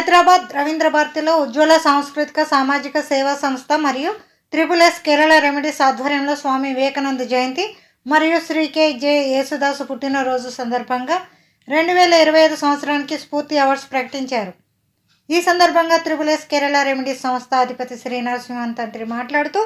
హైదరాబాద్ రవీంద్ర భారతిలో ఉజ్వల సాంస్కృతిక సామాజిక సేవా సంస్థ మరియు త్రిపుల్ ఎస్ కేరళ రెమెడీస్ ఆధ్వర్యంలో స్వామి వివేకానంద జయంతి మరియు శ్రీ కె జే యేసుదాసు పుట్టినరోజు సందర్భంగా రెండు వేల ఇరవై ఐదు సంవత్సరానికి స్ఫూర్తి అవార్డ్స్ ప్రకటించారు. ఈ సందర్భంగా త్రిపుల్ ఎస్ కేరళ రెమెడీస్ సంస్థ అధిపతి శ్రీ నరసింహన్ తండ్రి మాట్లాడుతూ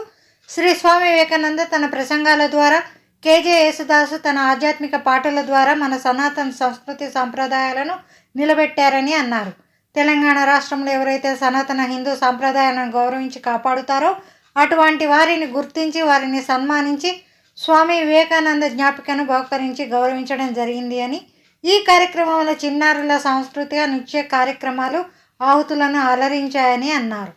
శ్రీ స్వామి వివేకానంద తన ప్రసంగాల ద్వారా కేజే యేసుదాసు తన ఆధ్యాత్మిక పాటల ద్వారా మన సనాతన సంస్కృతి సాంప్రదాయాలను నిలబెట్టారని అన్నారు. తెలంగాణ రాష్ట్రంలో ఎవరైతే సనాతన హిందూ సాంప్రదాయాలను గౌరవించి కాపాడుతారో అటువంటి వారిని గుర్తించి వారిని సన్మానించి స్వామి వివేకానంద జ్ఞాపికను బహుకరించి గౌరవించడం జరిగింది అని ఈ కార్యక్రమంలో చిన్నారుల సాంస్కృతిక నృత్య కార్యక్రమాలు ఆహుతులను అలరించాయని అన్నారు.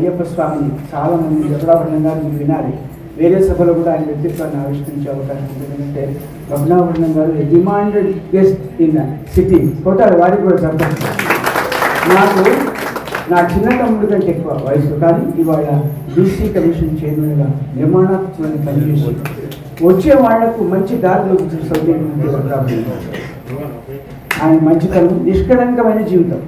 అయ్యప్ప స్వామిని చాలామంది జగడాభరణం గారు మీరు వినాలి. వేరే సభలో కూడా ఆయన వ్యక్తిత్వాన్ని ఆవిష్కరించే అవకాశం ఉంది. ఎందుకంటే రఘునాభరణం గారు demanded guest in city hotel వారికి కూడా చెప్పండి నాకు నా చిన్న తమ్ముడు కంటే ఎక్కువ వయసు కానీ ఇవాళ బీసీ కమిషన్ చైర్మన్గా నిర్మాణాత్మకంగా పనిచేసి వచ్చే వాళ్ళకు మంచి దారిలో సౌకర్యం ఆయన మంచితనం నిష్కళంకమైన జీవితం.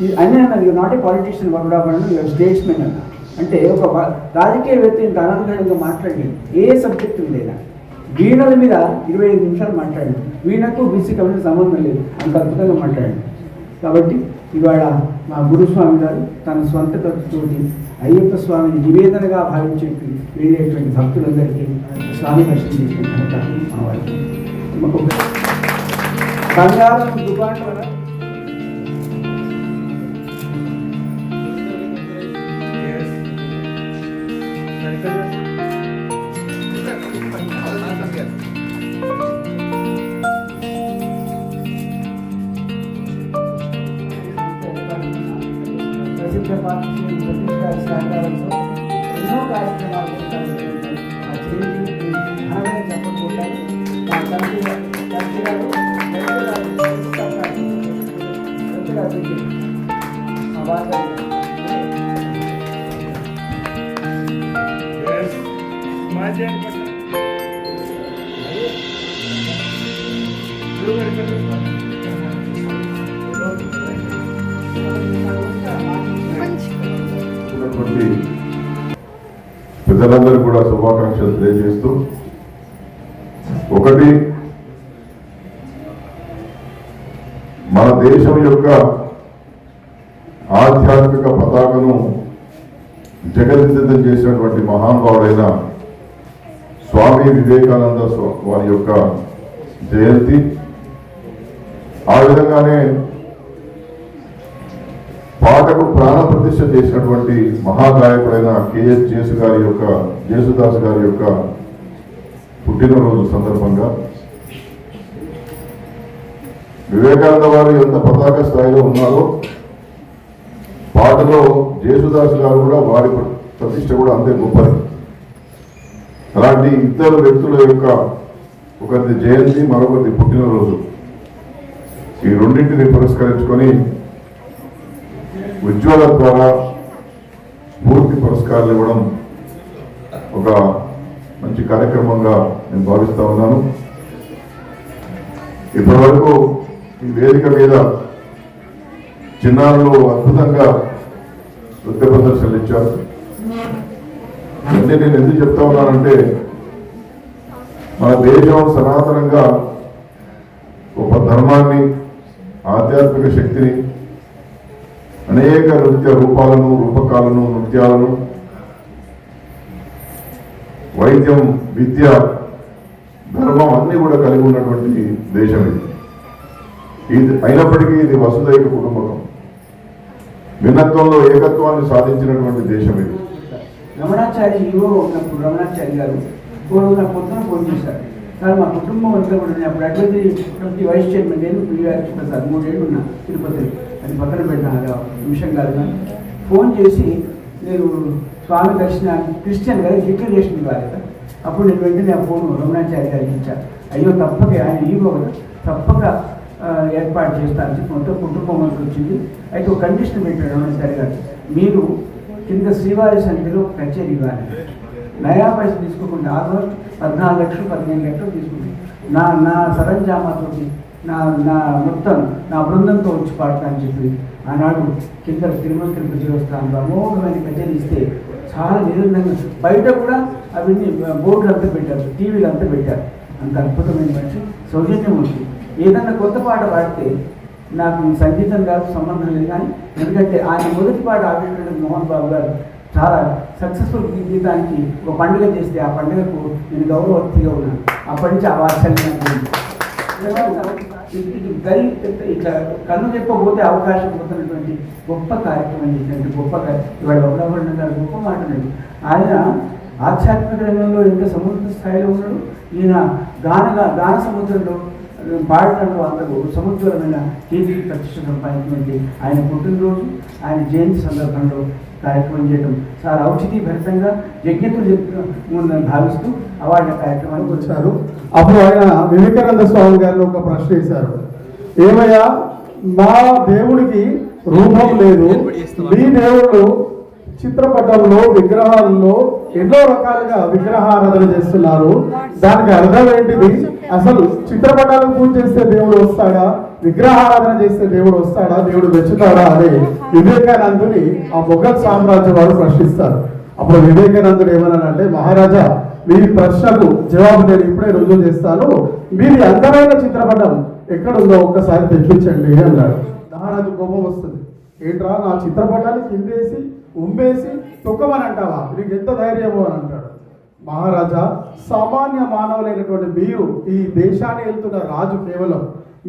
ఇది అన్నీ అన్నది నాట్ ఏ పాలిటీషియన్ వరడాపడను యువర్ స్టేట్స్మెన్ అన్న అంటే ఒక రాజకీయ రాజకీయవేత్త ఇంత అనర్గళంగా మాట్లాడి ఏ సబ్జెక్టు లేదా వీణల మీద ఇరవై ఐదు నిమిషాలు మాట్లాడండి వీణకు బీసీ కమిటీ సంబంధం లేదు అంత అద్భుతంగా మాట్లాడండి కాబట్టి ఇవాళ మా గురుస్వామి గారు తన స్వంత ఖర్చుతోటి అయ్యప్ప స్వామిని నివేదనగా భావించి వెళ్ళేటువంటి భక్తులందరికీ స్వామి దర్శనం చేసిన ఘనత మా వారికి బంగారం దుకాణం సతీష్ గారి సహకారంతో ఎన్నో కార్యక్రమాలు చేస్తారు. ఆ చిరంజీవికి ఘనమైన చెప్పట్లు ఉంటాయి. మా తండ్రి గారు- తండ్రి కూడా శుభాకాంక్షలు తెలియజేస్తూ ఒకటి మన దేశం యొక్క ఆధ్యాత్మిక పతాకను జగదిద్దం చేసినటువంటి మహానుభావుడైన స్వామి వివేకానంద వారి యొక్క జయంతి. ఆ విధంగానే పాటకు ప్రాణ ప్రతిష్ఠ చేసినటువంటి మహాగాయకుడైన కేఎస్ జేసు గారి యొక్క జేసుదాస్ గారి యొక్క పుట్టినరోజు సందర్భంగా వివేకానంద వారు ఎంత పతాక స్థాయిలో ఉన్నారో పాటలో జేసుదాస్ గారు కూడా వారి ప్రతిష్ట కూడా అంతే గొప్పది. అలాంటి ఇద్దరు వ్యక్తుల యొక్క ఒకరిది జయంతి మరొకరిది పుట్టినరోజు. ఈ రెండింటిని పురస్కరించుకొని ఉజ్వల ద్వారా పూర్తి పురస్కారాలు ఇవ్వడం ఒక మంచి కార్యక్రమంగా నేను భావిస్తూ ఉన్నాను. ఇప్పటివరకు ఈ వేదిక మీద చిన్నారులు అద్భుతంగా నృత్య ప్రదర్శనలు ఇచ్చారు. అన్నీ నేను ఎందుకు చెప్తా ఉన్నానంటే మన దేశం సనాతనంగా ఒక ధర్మాన్ని ఆధ్యాత్మిక శక్తిని అనేక నృత్య రూపాలను రూపకాలను నృత్యాలను వైద్యం విద్య ధర్మం అన్ని కూడా కలిగి ఉన్నటువంటి దేశం ఇది. ఇది అయినప్పటికీ ఇది వసుదైక కుటుంబకం. భిన్నత్వంలో ఏకత్వాన్ని సాధించినటువంటి దేశం ఇది. రమణాచారి ఈవో ఉన్నప్పుడు రమణాచార్య గారు పూర్వం నా పొద్దున ఫోన్ చేశారు. సార్ మా కుటుంబం అంతా కూడా నేను అప్పుడు అడ్వైజరీ కమిటీ వైస్ చైర్మన్ నేను పిల్లగారికి ప్రసాద్ మూడేళ్ళు ఉన్నా తిరుపతి అది పక్కన పెట్టిన అది నిమిషం కాదు కానీ ఫోన్ చేసి నేను స్వామి దర్శన క్రిస్టియన్ గారి డిక్లరేషన్ ఇవ్వాలి కదా. అప్పుడు నేను వెంటనే ఆ ఫోన్ రమణాచారి గారికి ఇచ్చాను. అయ్యో తప్పక ఆయన ఈగో కదా. తప్పక ఏర్పాటు చేస్తాను చెప్పి మొత్తం కుటుంబం వచ్చింది. అయితే ఒక కండిషన్ పెట్టాడు రమణాచారి గారు. మీరు కింద శ్రీవారి సన్నిధిలో కచేరీ ఇవ్వాలి. నయా పైసలు తీసుకోకుండా ఆల్మోస్ట్ పద్నాలుగు లక్షలు పదిహేను లక్షలు తీసుకుంది. నా నా సరంజామాతోటి నా నా మొత్తం నా బృందంతో వచ్చి పాడతానని చెప్పి ఆనాడు కింద తిరుమల తిరుపతి దేవస్థానంలో అమోఘమైన కచేరీ ఇస్తే చాలా నిరంతరంగా బయట కూడా అవన్నీ బోర్డులు అంతా పెట్టారు టీవీలు అంతా పెట్టారు. అంత అద్భుతమైన మనిషి ఉంది. ఏదన్నా కొత్త పాట పాడితే నాకు సంగీతం గారు సంబంధం లేదు కానీ ఎందుకంటే ఆయన మొదటి పాట ఆడినటువంటి మోహన్ బాబు గారు చాలా సక్సెస్ఫుల్ గీతానికి ఒక పండుగ చేస్తే ఆ పండుగకు నేను గౌరవత్తిగా ఉన్నాను. అప్పటి నుంచి ఆ వాత్సల్యం గరి ఇట్లా కన్ను చెప్పబోతే అవకాశం పోతున్నటువంటి గొప్ప కార్యక్రమం చేసినటువంటి గొప్ప ఇవాళ ఒకడొకడు గారు గొప్ప మాట్లాడు ఆయన ఆధ్యాత్మిక రంగంలో ఎంత సముద్ర స్థాయిలో ఉన్నాడు ఈయన గాన గాన సముద్రంలో పాడటంలో అందరూ సముద్రమైన కీర్తి ప్రతిష్ట సంపాదించినటువంటి ఆయన పుట్టినరోజు ఆయన జయంతి సందర్భంలో కార్యక్రమం చేయడం చాలా ఔచితీభరితంగా యజ్ఞతులు చెప్తుందని భావిస్తూ అవార్డు కార్యక్రమానికి వచ్చారు వచ్చారు. అప్పుడు ఆయన వివేకానంద స్వామి గారిని ఒక ప్రశ్న వేశారు. ఏమయ్యా మా దేవుడికి రూపం లేదు. మీ దేవుడు చిత్రపటంలో విగ్రహాల్లో ఎన్నో రకాలుగా విగ్రహారాధన చేస్తున్నారు. దానికి అర్థం ఏంటిది? అసలు చిత్రపటాలు పూజ చేస్తే దేవుడు వస్తాడా? విగ్రహారాధన చేస్తే దేవుడు వస్తాడా? దేవుడు మెచ్చుతాడా? అని వివేకానందుని ఆ మొఘల్ సామ్రాజ్యం వారు ప్రశ్నిస్తారు. అప్పుడు వివేకానందుడు ఏమన్నానంటే మహారాజా మీ ప్రశ్నకు జవాబు నేను ఇప్పుడే రుజువు చేస్తాను. మీది అందమైన చిత్రపటం ఎక్కడుందో ఒక్కసారి తెప్పించండి అన్నాడు. మహారాజు కోపం వస్తుంది. ఏంట్రా నా చిత్రపటాన్ని కిందేసి ఉమ్మేసి తొక్కమని అంటావా నీకు ఎంత ధైర్యమో అని అంటాడు. మహారాజా సామాన్య మానవులైనటువంటి మీరు ఈ దేశాన్ని వెళ్తున్న రాజు కేవలం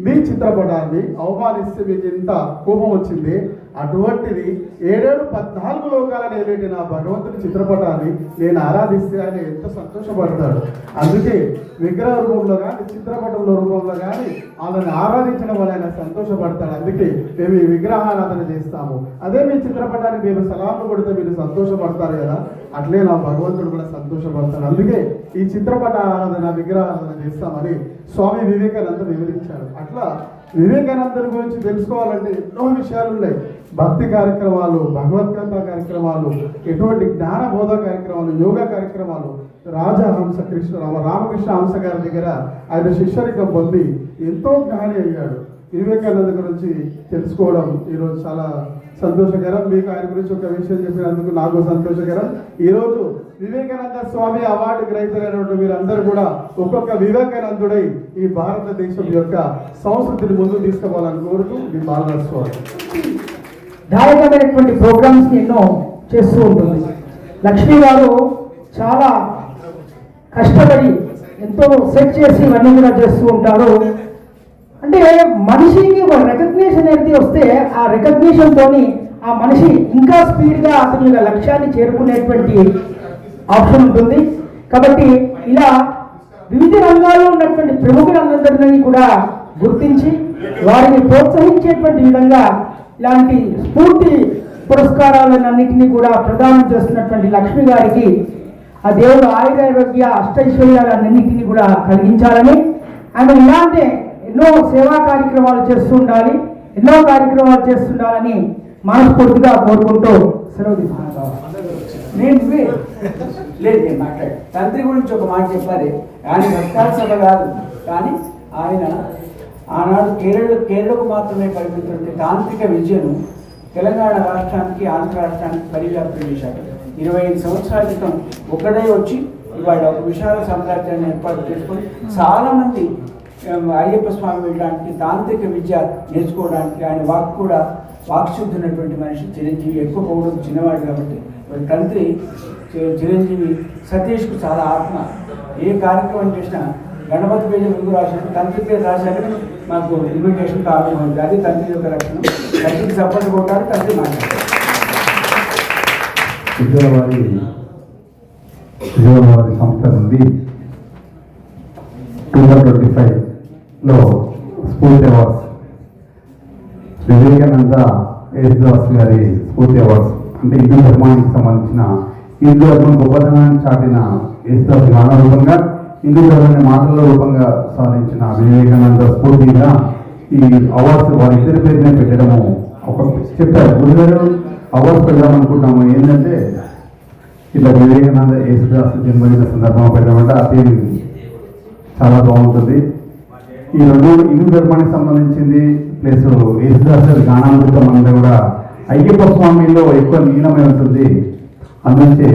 మీ చిత్రపటాన్ని అవమానిస్తే మీకు ఇంత కోపం వచ్చింది? అటువంటిది ఏడేడు పద్నాలుగు లోకాలను ఏలేటి నా భగవంతుని చిత్రపటాన్ని నేను ఆరాధిస్తే ఆయన ఎంత సంతోషపడతాడు. అందుకే విగ్రహ రూపంలో కానీ చిత్రపటంలో రూపంలో కానీ వాళ్ళని ఆరాధించడం వల్ల ఆయన సంతోషపడతాడు. అందుకే మేము ఈ విగ్రహారాధన చేస్తాము. అదే మీ చిత్రపటానికి మీరు సలాములు కొడితే మీరు సంతోషపడతారు కదా? అట్లే నా భగవంతుడు కూడా సంతోషపడతాడు. అందుకే ఈ చిత్రపట ఆరాధన విగ్రహారాధన చేస్తామని స్వామి వివేకానంద వివరించాడు అట్లా వివేకానందుని గురించి తెలుసుకోవాలంటే ఎన్నో విషయాలు ఉన్నాయి భక్తి కార్యక్రమాలు భగవద్గీత కార్యక్రమాలు ఎటువంటి జ్ఞాన బోధ కార్యక్రమాలు యోగా కార్యక్రమాలు రాజహంస కృష్ణ రామకృష్ణ హంస గారి దగ్గర ఆయన శిష్యరికం పొంది ఎంతో జ్ఞాని అయ్యాడు. వివేకానంద గురించి తెలుసుకోవడం ఈరోజు చాలా సంతోషకరం. మీకు ఆయన గురించి ఒక విషయం చెప్పినందుకు నాకు సంతోషకరం. ఈరోజు వివేకానంద స్వామి అవార్డు గ్రహీతలైనటువంటి మీరందరూ కూడా ఒక్కొక్క వివేకానందుడై ఈ భారతదేశం యొక్క సంస్కృతిని ముందు తీసుకోవాలని కోరుతూ మీ బాలరాజు స్వామి. దాయకమైనటువంటి ప్రోగ్రామ్స్ ఎన్నో చేస్తూ ఉంటుంది. లక్ష్మి గారు చాలా కష్టపడి ఎంతో సెట్ చేసి ఇవన్నీ కూడా చేస్తూ ఉంటారు. అంటే మనిషికి ఒక రికగ్నేషన్ అనేది వస్తే ఆ రికగ్నేషన్తోని ఆ మనిషి ఇంకా స్పీడ్గా అతని లక్ష్యాన్ని చేరుకునేటువంటి ఆప్షన్ ఉంటుంది. కాబట్టి ఇలా వివిధ రంగాల్లో ఉన్నటువంటి ప్రముఖులందరినీ కూడా గుర్తించి వారిని ప్రోత్సహించేటువంటి విధంగా ఇలాంటి స్ఫూర్తి పురస్కారాలన్నింటినీ కూడా ప్రదానం చేస్తున్నటువంటి లక్ష్మి గారికి ఆ దేవుడు ఆయురారోగ్య అష్టైశ్వర్యాలన్నింటినీ కూడా కలిగించాలని. ఆమె ఇలాంటి ఎన్నో సేవా కార్యక్రమాలు చేస్తూ ఉండాలి ఎన్నో కార్యక్రమాలు చేస్తుండాలని మనస్ఫూర్తిగా కోరుకుంటూ సెలవు తీసుకుంటాం నేను నువ్వే. లేదు నేను మాట్లాడు తండ్రి గురించి ఒక మాట చెప్పాలి. ఆయన భక్తాల సభ కాదు. కానీ ఆయన ఆనాడు కేరళ కేరళకు మాత్రమే పరిమితుంటే తాంత్రిక విద్యను తెలంగాణ రాష్ట్రానికి ఆంధ్ర రాష్ట్రానికి పరివ్యాప్తం చేశాడు. ఇరవై ఐదు సంవత్సరాల క్రితం ఒక్కడే వచ్చి ఇవాళ ఒక విశాల సామ్రాజ్యాన్ని ఏర్పాటు చేసుకొని చాలామంది అయ్యప్ప స్వామి వెళ్ళడానికి తాంత్రిక విద్య నేర్చుకోవడానికి ఆయన వాక్ కూడా వాక్శుద్ధి ఉన్నటువంటి మనిషి చిరంజీవి ఎక్కువ పోవడం చిన్నవాడు కాబట్టి వాడి తండ్రి చి- చిరంజీవి సతీష్కు చాలా ఆత్మ. ఏ కార్యక్రమం చేసినా గణపతి పేరు ముందు రాశాను తండ్రి పేరు రాశాను మాకు ఇన్విటేషన్ కావాలి ఉంది అది తండ్రి యొక్క లక్షణం తండ్రికి సపోర్ట్ కొట్టారు తండ్రి మాట్లాడారు సంస్థ నుండి టూ థౌజండ్ ట్వంటీ ఫైవ్లో స్ఫూర్తి అవార్డ్స్. వివేకానంద యేసుదాస్ గారి స్ఫూర్తి అవార్డ్స్. అంటే హిందూ ధర్మానికి సంబంధించిన హిందూ ధర్మం గొప్పతనాన్ని చాటిన యేసుదాస్ గాన రూపంగా హిందూ ధర్మాన్ని మాటల రూపంగా సాధించిన వివేకానంద స్ఫూర్తిగా ఈ అవార్డ్స్ వారిద్దరి పేరునే పెట్టడము ఒక చెప్పారు. గురుగారు అవార్డ్స్ పెడదాం అనుకుంటాము ఏంటంటే ఇలా వివేకానంద యేసుదాస్ జన్మదిన సందర్భంగా పెట్టామంటే ఆ పేరు చాలా బాగుంటుంది. ఈ రెండు హిందూ ధర్మానికి సంబంధించింది ప్లస్ యేసుదాస్ గానామృతం అంతా కూడా అయ్యప్ప స్వామిలో ఎక్కువ లీనమై ఉంటుంది అందుకే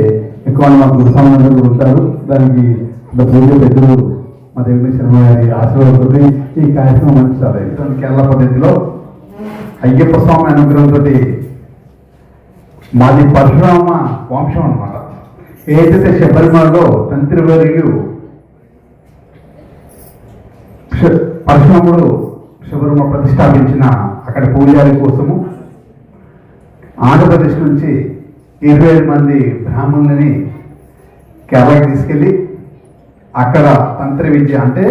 ఎక్కువ మా గురుస్వామి కూడా ఉంటారు. దానికి పూజ పెద్దలు మా దేవుని శర్మ గారి ఆశీర్వాదంతో ఈ కార్యక్రమం మంచిది కేరళ పద్ధతిలో అయ్యప్ప స్వామి అనుగ్రహంతో మాది పరశురామ వంశం అన్నమాట. ఏదైతే శబరిమలలో తంత్రివర్యులు శ- పరశురాముడు శబరిమ ప్రతిష్టాపించిన అక్కడ పూజారి కోసము ఆంధ్రప్రదేశ్ నుంచి ఇరవై ఐదు మంది బ్రాహ్మణులని కేరళకి తీసుకెళ్ళి అక్కడ తంత్ర విద్య అంటే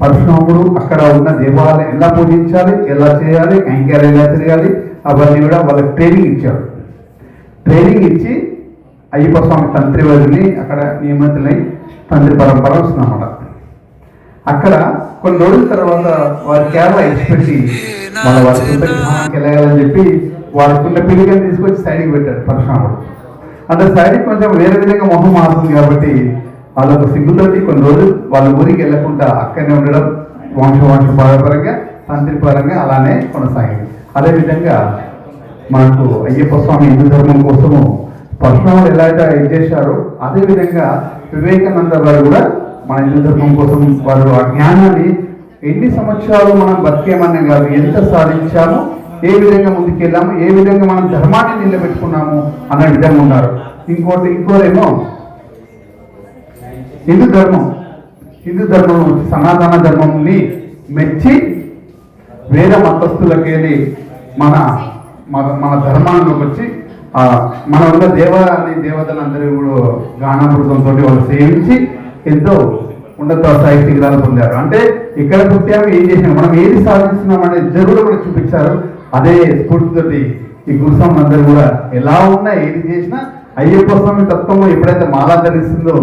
పరశురాముడు అక్కడ ఉన్న దేవాలయం ఎలా పూజించాలి ఎలా చేయాలి కైంకర్యం ఎలా తిరగాలి అవన్నీ కూడా వాళ్ళకి ట్రైనింగ్ ఇచ్చాడు. ట్రైనింగ్ ఇచ్చి అయ్యప్ప స్వామి తంత్రి వారిని అక్కడ నియమితులై తంత్రి పరంపర వస్తుందన్నమాట అక్కడ కొన్ని రోజుల తర్వాత వారి కేరళ ఎక్స్పెట్టి మన వారి సొంత గ్రామానికి వెళ్ళాలని చెప్పి వారికి ఉన్న తీసుకొచ్చి సైడ్కి పెట్టాడు పరశురాముడు. అంటే సైడ్కి కొంచెం వేరే విధంగా మొహం మారుతుంది కాబట్టి వాళ్ళకు సిగ్గుతోటి కొన్ని రోజులు వాళ్ళ ఊరికి వెళ్ళకుండా అక్కడనే ఉండడం వంశ వంశ పరంగా తండ్రి పరంగా అలానే కొనసాగింది. అదేవిధంగా మనకు అయ్యప్ప స్వామి హిందూ ధర్మం కోసము పరశురాముడు ఎలా అయితే ఇది చేశారో అదేవిధంగా వివేకానంద గారు కూడా మన హిందూ ధర్మం కోసం వారు ఆ జ్ఞానాన్ని ఎన్ని సంవత్సరాలు మనం బతికేమన్నా కాదు ఎంత సాధించామో ఏ విధంగా ముందుకెళ్ళాము? ఏ విధంగా మనం ధర్మాన్ని నిలబెట్టుకున్నాము? అన్న విధంగా ఉన్నారు. ఇంకోటి ఇంకోదేమో హిందూ ధర్మం. హిందూ ధర్మం సనాతన ధర్మంని మెచ్చి వేద మతస్థులకెళ్ళి మన మన మన ధర్మానికి వచ్చి ఆ, మన ఉన్న దేవాన్ని దేవతలందరూ కూడా గానామృతంతో వాళ్ళు సేవించి ఎంతో ఉన్నత స్థాయి శిఖరాలు పొందారు. అంటే ఇక్కడ పుట్టాము ఏం చేసినాం మనం ఏది సాధిస్తున్నాం అనేది జరువులు కూడా చూపించారు. అదే స్ఫూర్తితోటి ఈ గురుస్వామి అందరూ కూడా ఎలా ఉన్నా ఏది చేసినా అయ్యప్ప స్వామి తత్వము ఎప్పుడైతే మాలా ధరిస్తుందో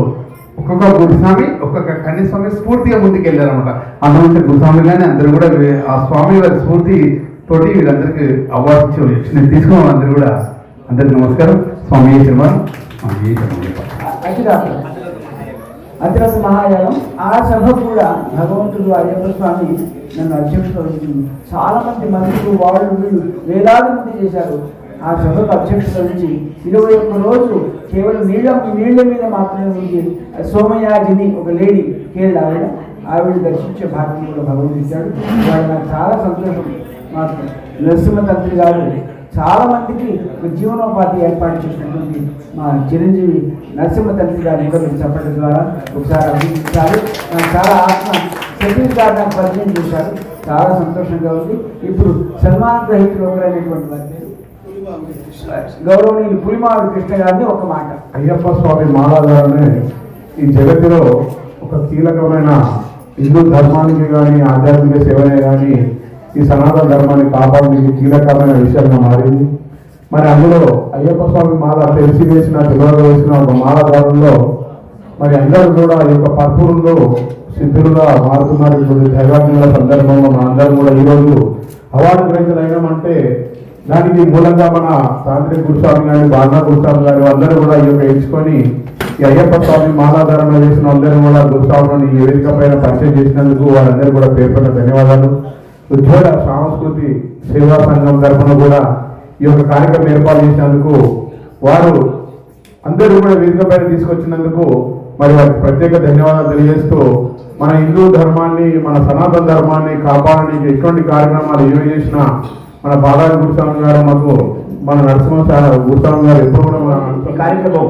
ఒక్కొక్క గురుస్వామి ఒక్కొక్క కన్యస్వామి స్ఫూర్తిగా ముందుకెళ్ళారనమాట అందులో గురుస్వామి కానీ అందరూ కూడా ఆ స్వామి వారి స్ఫూర్తి తోటి వీళ్ళందరికీ అవార్డు నేను తీసుకోవాలి అందరూ కూడా. అందరికి నమస్కారం. స్వామి శర్మ స్వామి శర్మ అతిరాత్ర మహాయానం. ఆ సభ కూడా భగవంతుడు అయ్యప్ప స్వామి నన్ను అధ్యక్షుడు వహించింది చాలామంది మంత్రులు వాళ్ళు వీళ్ళు వేలాది మంది చేశారు. ఆ సభకు అధ్యక్షత వహించి ఇరవై ఒక్క రోజు కేవలం నీళ్ళ నీళ్ళ మీద మాత్రమే ఉంది సోమయాజిని ఒక లేడీ కేరళ ఆవిడ ఆవిడ దర్శించే భాగ్యం కూడా భగవంతుడు ఇచ్చాడు. వాళ్ళు నాకు చాలా సంతోషం. మాత్రం నరసింహ తండ్రి గారు చాలా మందికి ఒక జీవనోపాధి ఏర్పాటు చేసినటువంటి మా చిరంజీవి నరసింహ తండ్రి గారిని కూడా మీరు చెప్పడం ద్వారా ఒకసారి అభినందించాలి. చాలా ఆత్మ సతీష్ గారు నాకు పరిచయం చేశారు. చాలా సంతోషంగా ఉంది. ఇప్పుడు సన్మాన గ్రహీతులు ఒకరైనటువంటి వారి గౌరవనీయులు పులిమాడు కృష్ణ గారిని ఒక మాట. అయ్యప్ప స్వామి మాలాధారనే ఈ జగత్తులో ఒక కీలకమైన హిందూ ధర్మానికి కానీ ఆధ్యాత్మిక సేవనే కానీ ఈ సనాతన ధర్మాన్ని కాపాడడానికి కీలకమైన విషయంగా మారింది. మరి అందులో అయ్యప్ప స్వామి మాల తెలిసి వేసిన తెలియక వేసిన ఒక మాలధారంలో మరి అందరూ కూడా ఈ యొక్క పర్పూరులో సిద్ధులుగా మారుతున్నారు. ఇప్పుడు దైవాజ్ఞల సందర్భంలో మన అందరం కూడా ఈరోజు అవార్డు గ్రహీతలైనామంటే దానికి మూలంగా మన తాంత్రిక గురుస్వామి గారి బాగా గురుస్వామి గారు అందరూ కూడా ఈ యొక్క ఎంచుకొని ఈ అయ్యప్ప స్వామి మాలాధారణ చేసిన అందరూ కూడా గురుస్వామిని ఈ వేదిక పైన పరిచయం చేసినందుకు వారందరూ కూడా పేర్కొన్న ధన్యవాదాలు. ఉజ్వల సాంస్కృతి సేవా సంఘం తరఫున కూడా ఈ యొక్క కార్యక్రమం ఏర్పాటు చేసినందుకు వారు అందరూ కూడా వేదిక పైన తీసుకొచ్చినందుకు మరి వారికి ప్రత్యేక ధన్యవాదాలు తెలియజేస్తూ మన హిందూ ధర్మాన్ని మన సనాతన ధర్మాన్ని కాపాడడానికి ఎటువంటి కార్యక్రమాలు ఏమి చేసినా మన బాలాజీ గురుస్వామి గారు మాకు మన నరసింహ సార్ గురుస్వామి గారు ఎప్పుడు కూడా కార్యక్రమం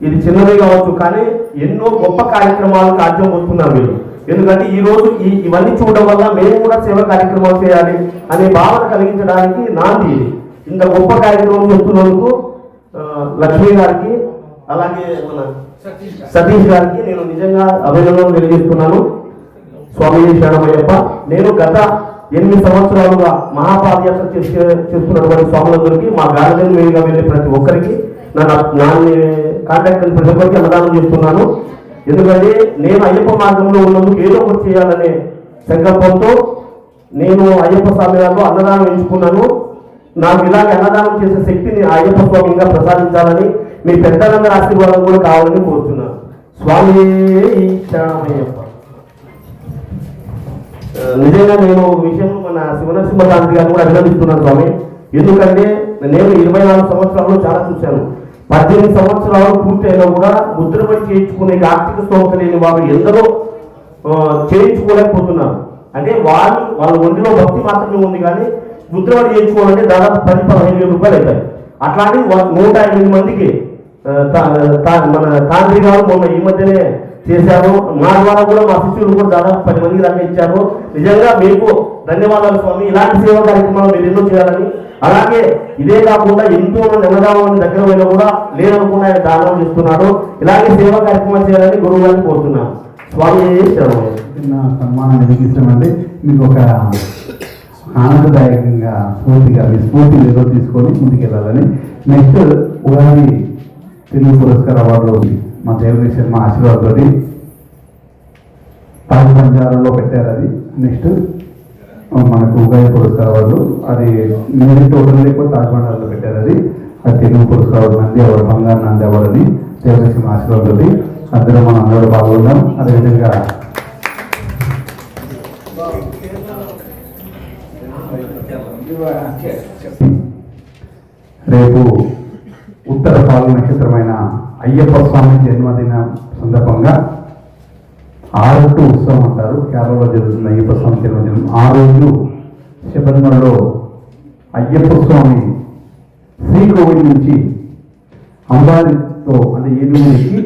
ఇది చిన్నది కావచ్చు కానీ ఎన్నో గొప్ప కార్యక్రమాలు కార్యం పొందుతున్నారు మీరు ఎందుకంటే ఈ రోజు ఈ ఇవన్నీ చూడడం వల్ల మేము కూడా సేవ కార్యక్రమాలు చేయాలి అనే భావన కలిగించడానికి నాంది ఇది. ఇంత గొప్ప కార్యక్రమం చేస్తున్నందుకు లక్ష్మి గారికి అలాగే మన సతీష్ గారికి నేను నిజంగా అభినందనలు తెలియజేస్తున్నాను. స్వామి శరణమయ్యప్ప నేను గత ఎనిమిది సంవత్సరాలుగా మహాపాదయాత్ర చేసే చేస్తున్నటువంటి స్వాములందరికీ మా గార్డెన్ మీదుగా వెళ్ళే ప్రతి ఒక్కరికి నా నాన్ని కాంటాక్ట్ ప్రతి ఒక్కరికి అన్నదానం చేస్తున్నాను. ఎందుకంటే నేను అయ్యప్ప మార్గంలో ఉన్నందుకు ఏదో ఒకటి చేయాలనే సంకల్పంతో నేను అయ్యప్ప స్వామి గారిలో అన్నదానం ఎంచుకున్నాను. నాకు ఇలాగే అన్నదానం చేసే శక్తిని ఆ అయ్యప్ప స్వామి ఇంకా ప్రసాదించాలని మీ పెద్దలందరి ఆశీర్వాదం కూడా కావాలని కోరుతున్నాను. స్వామి శరణమయ్యప్ప నిజంగా నేను ఒక మన శివనరసింహ గాంధీ గారిని కూడా అభినందిస్తున్నాను స్వామి. ఎందుకంటే నేను ఇరవై నాలుగు సంవత్సరాల్లో చాలా చూశాను. పద్దెనిమిది సంవత్సరాలు పూర్తయినా కూడా ముద్రపడి చేయించుకునే ఆర్థిక స్తోమత లేని వారు ఎందరో చేయించుకోలేకపోతున్నారు. అంటే వాళ్ళు వాళ్ళ ఒంటిలో భక్తి మాత్రమే ఉంది కానీ ముద్రపడి చేయించుకోవాలంటే దాదాపు పది పదిహేను వేల రూపాయలు అవుతాయి. అట్లాంటి నూట ఎనిమిది మందికి తా- తా- మన తాంత్రి గారు మొన్న ఈ మధ్యనే చేశారు. మా ద్వారా కూడా మా శిష్యులు కూడా దాదాపు పది మంది దాకా ఇచ్చారు. నిజంగా మీకు ధన్యవాదాలు స్వామి. ఇలాంటి సేవా కార్యక్రమాలు మీరు ఎన్నో చేయాలని. అలాగే ఇదే కాకుండా ఎంతో మంది అన్నదానం దగ్గర పోయినా కూడా లేదనుకున్న ఆయన దానం చేస్తున్నాడు. ఇలాగే సేవా కార్యక్రమాలు చేయాలని గురువు గారిని కోరుతున్నాను. స్వామి శరణమయ్య. చిన్న సన్మానం ఎదిగిస్తామండి మీకు ఒక ఆనందదాయకంగా స్ఫూర్తిగా మీ స్ఫూర్తి ఏదో తీసుకొని ముందుకెళ్ళాలని నెక్స్ట్ ఉగాది తెలుగు పురస్కార ఉంది. మా దేవని శర్మ ఆశీర్వాదంతో తాజ్ పంచాలలో పెట్టారు అది. నెక్స్ట్ మనకు ఉగాది పురస్కార వాళ్ళు అది మీరు టోటల్ లేకపోతే తాజ్మహల్లో పెట్టారు అది. అది తెలుగు పురస్కారం నంది అవార్డు బంగారు నంది అవార్డుని దేవలక్ష్మి ఆశీర్వాదంతో అందరూ మనం అందరూ పాల్గొందాం. అదేవిధంగా రేపు ఉత్తర పాలు నక్షత్రమైన అయ్యప్ప స్వామి జన్మదిన సందర్భంగా ఆరట్టు ఉత్సవం అంటారు. కేరళలో జరుగుతున్న అయ్యప్ప స్వామి జన్మదినం ఆ రోజు శబరిమలలో అయ్యప్ప స్వామి శ్రీకోవిల్ నుంచి అంబారితో అంటే ఏలూరుకి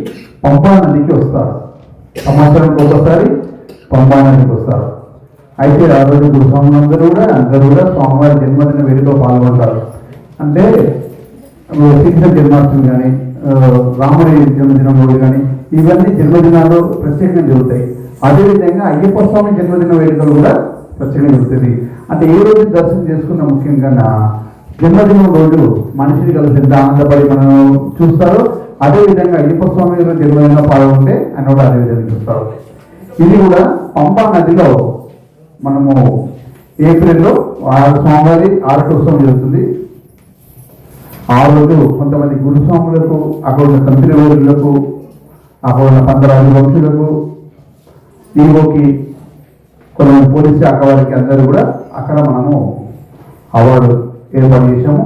పంపా నదికి వస్తారు. సంవత్సరానికి ఒకసారి పంపా నదికి వస్తారు. అయితే ఆ రోజు గురుస్వాములందరూ కూడా అందరూ కూడా స్వామివారి జన్మదిన వేడుకలో పాల్గొంటారు. అంటే శ్రీకృష్ణ జన్మాష్టమి కానీ రాముడి జన్మదినం రోజు కానీ ఇవన్నీ జన్మదినాలు ప్రత్యేకంగా జరుగుతాయి. అదేవిధంగా అయ్యప్ప స్వామి జన్మదిన వేడుకలు కూడా ప్రత్యేకంగా జరుగుతుంది అంటే ఏ రోజు దర్శనం చేసుకున్న ముఖ్యంగా నా జన్మదినం రోజు మనిషిని కలిసి ఎంత ఆనందపడి మనం చూస్తారో అదేవిధంగా అయ్యప్ప స్వామి గారు జన్మదినంలో పాల్గొంటే ఆయన కూడా అదే విధంగా చూస్తారు. ఇది కూడా పంపా నదిలో మనము ఏప్రిల్లో ఆరు స్వామివారి ఆరటోత్సవం జరుగుతుంది. ఆ రోజు కొంతమంది గురుస్వాములకు అక్కడ ఉన్న తంత్రి ఊరులకు అక్కడ ఉన్న పంతరాజు వంశులకు ఈవోకి కొంతమంది పోలీస్ శాఖ వారికి అందరూ కూడా అక్కడ మనము అవార్డు ఏర్పాటు చేశాము.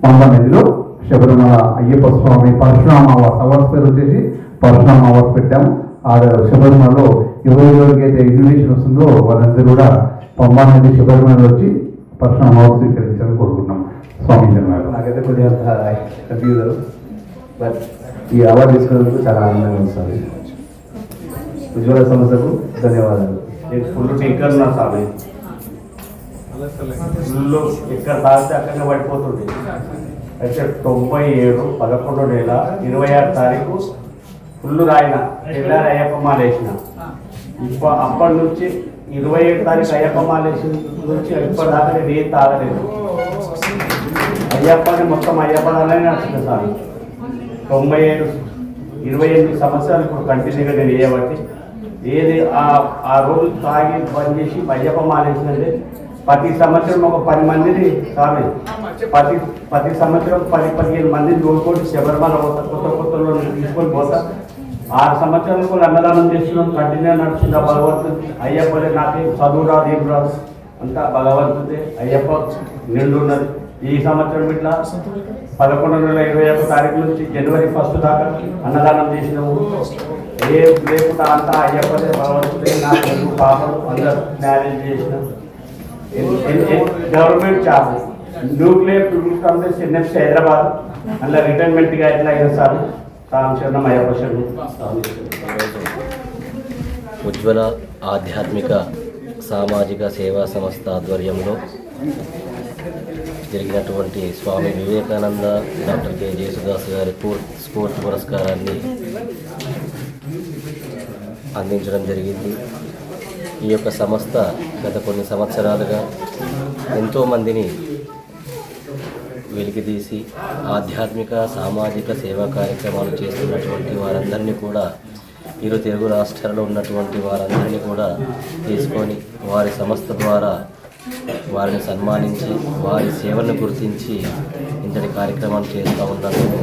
పంప నదిలో శబరిమల అయ్యప్ప స్వామి పరశురామ అవార్డ్స్ అవార్డ్స్ పేరు వచ్చేసి పరశురామ అవార్డ్స్ పెట్టాము. ఆ శబరిమలలో ఎవరి ఎవరికి అయితే ఇన్విటేషన్ వస్తుందో వాళ్ళందరూ కూడా పంపా నది శబరిమల వచ్చి పరశురామ అవార్డు స్వీకరించాలని కోరుకుంటున్నాం స్వామి జన్మలో నాకైతే కొద్దిగా బట్ ఈ అవార్డు తీసుకున్నందుకు చాలా ఆనందంగా ఉంది ఉజ్వల సంస్థకు ధన్యవాదాలు. నేను ఫుల్ టింకర్ నా స్వామి ఫుల్ ఎక్కడ తాగితే అక్కడనే పడిపోతుంది. అయితే తొంభై ఏడు పదకొండు నెల ఇరవై ఆరు తారీఖు ఫుల్ రాయిన తెల్లారి అయ్యప్ప మాలేసిన ఇప్ప అప్పటి నుంచి ఇరవై ఏడు తారీఖు అయ్యప్ప మాలేసిన నుంచి ఇప్పటిదాకా నేను ఏం తాగలేదు. అయ్యప్పని మొత్తం అయ్యప్పనే నడుస్తుంది సార్ తొంభై ఏడు ఇరవై ఎనిమిది సంవత్సరాలు ఇప్పుడు కంటిన్యూగా నేను వేయబట్టి ఏది ఆ ఆ రోజు తాగి బంద్ చేసి అయ్యప్ప మానేసిందంటే ప్రతి సంవత్సరం ఒక పది మందిని సారీ ప్రతి ప్రతి సంవత్సరం పది పదిహేను మందిని తోడుకొని శబరిమల పోతా కొత్త కొత్త తీసుకొని పోతా. ఆరు సంవత్సరాలు కూడా అన్నదానం చేస్తున్నాం కంటిన్యూ నడుస్తుంది ఆ భగవంతుడు అయ్యప్పలే నాకేం చదువు రాదు ఏం రాదు. అంతా భగవంతుడే అయ్యప్ప నిండున్నది. ఈ సంవత్సరం ఇట్లా పదకొండు నెల ఇరవై ఒక్క తారీఖు నుంచి జనవరి ఫస్ట్ దాకా అన్నదానం చేసినాము. ఏ లేకుండా అంతా అయ్యప్పలే భగవంతుడే నా తెలుగు పాపలు అందరూ మ్యారేజ్ చేసినాం government job. Nuclear people Congress NFC Hyderabad. అందులో రిటైర్మెంట్గా ఎట్లా అయ్యారు సార్ సాంశరణం అయ్యప్ప శరణం ఉజ్వల ఆధ్యాత్మిక సామాజిక సేవా సంస్థ ఆధ్వర్యంలో జరిగినటువంటి స్వామి వివేకానంద డాక్టర్ కె. జేసుదాస్ గారి స్ఫూర్తి పురస్కారాన్ని అందించడం జరిగింది. ఈ యొక్క సంస్థ గత కొన్ని సంవత్సరాలుగా ఎంతోమందిని వెలికితీసి ఆధ్యాత్మిక సామాజిక సేవా కార్యక్రమాలు చేస్తున్నటువంటి వారందరినీ కూడా ఇరు తెలుగు రాష్ట్రాల్లో ఉన్నటువంటి వారందరినీ కూడా తీసుకొని వారి సంస్థ ద్వారా వారిని సన్మానించి వారి సేవలను గుర్తించి ఇంతటి కార్యక్రమాలు చేస్తూ ఉన్నందుకు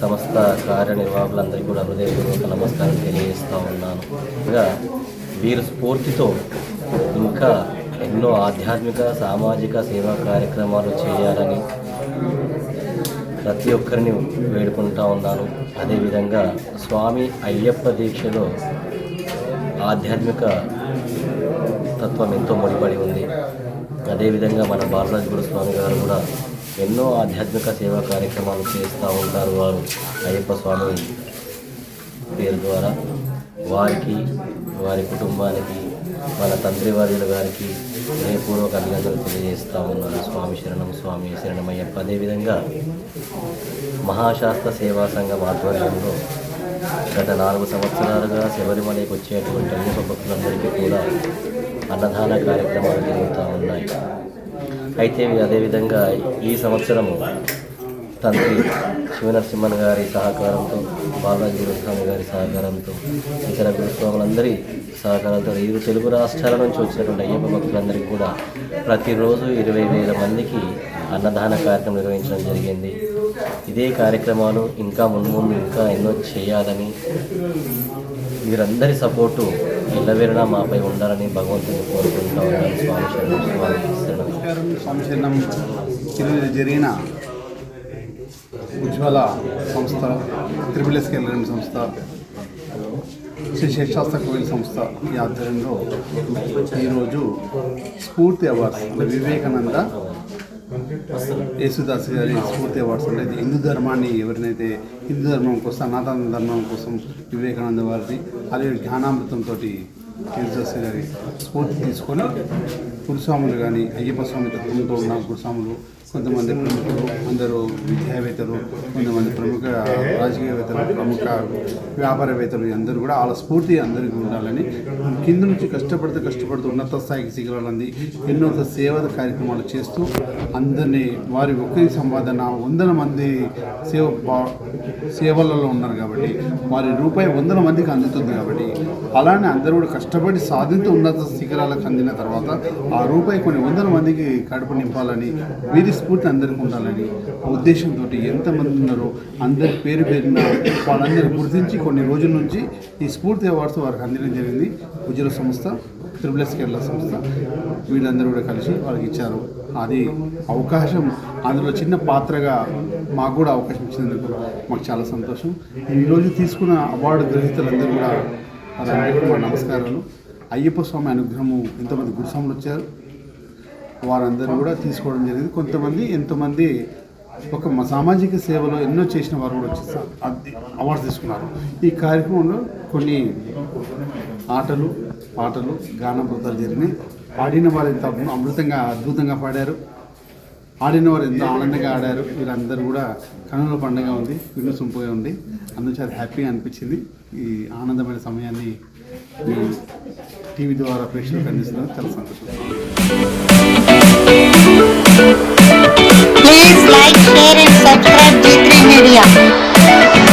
సంస్థ కార్యనిర్వాహకులందరికీ కూడా హృదయపూర్వక నమస్కారం తెలియజేస్తూ ఉన్నాను. ఇంకా వీరి స్ఫూర్తితో ఇంకా ఎన్నో ఆధ్యాత్మిక సామాజిక సేవా కార్యక్రమాలు చేయాలని ప్రతి ఒక్కరిని వేడుకుంటా ఉన్నాను. అదేవిధంగా స్వామి అయ్యప్ప దీక్షలో ఆధ్యాత్మిక తత్వం ఎంతో ముడిపడి ఉంది. అదేవిధంగా మన బాలరాజు గురుస్వామి గారు కూడా ఎన్నో ఆధ్యాత్మిక సేవా కార్యక్రమాలు చేస్తూ ఉంటారు వారు. అయ్యప్ప స్వామి పేరు ద్వారా వారికి వారి కుటుంబానికి మన తండ్రి వార్యుల గారికి హృదయపూర్వక అభినందనలు తెలియజేస్తూ ఉన్నాను. స్వామి శరణం స్వామి శరణమయ్యప్ప. అదేవిధంగా మహాశాస్త్ర సేవా సంఘం ఆధ్వర్యంలో గత నాలుగు సంవత్సరాలుగా శబరిమలకి వచ్చేటువంటి అయ్యప్ప భక్తులందరికీ కూడా అన్నదాన కార్యక్రమాలు జరుగుతూ ఉన్నాయి. అయితే అదేవిధంగా ఈ సంవత్సరము తండ్రి శివనరసింహన్ గారి సహకారంతో బాలాజీ గురుస్వామి గారి సహకారంతో ఇతర గురుస్వాములందరి సహకారంతో ఇరు తెలుగు రాష్ట్రాల నుంచి వచ్చినటువంటి అయ్యప్ప భక్తులందరికీ కూడా ప్రతిరోజు ఇరవై వేల మందికి అన్నదాన కార్యక్రమం నిర్వహించడం జరిగింది. ఇదే కార్యక్రమాలు ఇంకా ముందు ముందు ఇంకా ఎన్నో చేయాలని వీరందరి సపోర్టు ఎల్లవేళలా మాపై ఉండాలని భగవంతుని కోరుకుంటూ ఉన్నాను. స్వామి స్వామి ఈరోజు జరిగిన ఉజ్వల సంస్థ త్రిపుల్ ఎస్ కేంద్రం సంస్థ శ్రీ శేషాస్త్ర కోవిల్ సంస్థ ఈ ఆధ్వర్యంలో ఈరోజు స్ఫూర్తి అవార్డ్స్ వివేకానంద యేసుదాస్ గారి స్ఫూర్తి అవార్డ్స్ అనేది హిందూ ధర్మాన్ని ఎవరినైతే హిందూ ధర్మం కోసం సనాతన ధర్మం కోసం వివేకానంద వారిది అలాగే జ్ఞానామృతంతో యేసుదాస్ గారి స్ఫూర్తి తీసుకొని గురుస్వాములు కానీ అయ్యప్ప స్వామి తత్వంతో ఉన్న గురుస్వాములు కొంతమంది ప్రముఖులు అందరూ విద్యావేత్తలు కొంతమంది ప్రముఖ రాజకీయవేత్తలు ప్రముఖ వ్యాపారవేత్తలు అందరూ కూడా వాళ్ళ స్ఫూర్తి అందరికీ ఉండాలని కింద నుంచి కష్టపడుతూ కష్టపడుతూ ఉన్నత స్థాయికి సిగరాలంది ఎన్నో సేవ కార్యక్రమాలు చేస్తూ అందరినీ వారి ఒక్కరి సంపాదన వందల మంది సేవ సేవలలో ఉన్నారు కాబట్టి వారి రూపాయి వందల మందికి అందుతుంది కాబట్టి అలానే అందరూ కూడా కష్టపడి సాధించి ఉన్నత శిఖరాలకు అందిన తర్వాత ఆ రూపాయి కొన్ని వందల మందికి కడుపు నింపాలని వీరి స్ఫూర్తి అందరికీ ఉండాలని ఉద్దేశంతో ఎంతమంది ఉన్నారో అందరి పేరు పేరున వాళ్ళందరూ గుర్తించి కొన్ని రోజుల నుంచి ఈ స్ఫూర్తి అవార్డ్స్ వారికి అందడం జరిగింది. ఉజ్వల సంస్థ త్రిబుల్ ఎస్ కేరళ సంస్థ వీళ్ళందరూ కూడా కలిసి వాళ్ళకి ఇచ్చారు. అది అవకాశం అందులో చిన్న పాత్రగా మాకు కూడా అవకాశం ఇచ్చినందుకు మాకు చాలా సంతోషం. ఈరోజు తీసుకున్న అవార్డు గ్రహీతలందరూ కూడా నమస్కారాలు. అయ్యప్ప స్వామి అనుగ్రహము ఎంతమంది గురుస్వాములు వచ్చారు. వారందరూ కూడా తీసుకోవడం జరిగింది. కొంతమంది ఎంతోమంది ఒక సామాజిక సేవలో ఎన్నో చేసిన వారు కూడా వచ్చి అవార్డ్స్ తీసుకున్నారు. ఈ కార్యక్రమంలో కొన్ని ఆటలు పాటలు గానామృతాలు జరిగినాయి. ఆడిన వారు ఎంత అమృతంగా అద్భుతంగా పాడారు. ఆడిన వారు ఎంతో ఆనందంగా ఆడారు. వీళ్ళందరూ కూడా కనుల పండుగ ఉంది విన్ను సొంపుగా ఉంది. అందుచేత హ్యాపీగా అనిపించింది. ఈ ఆనందమైన సమయాన్ని మీ టీవీ ద్వారా ప్రేక్షకులకు అందిస్తున్నారు చాలా సంతోషం. Please like, share and subscribe to Tree Media.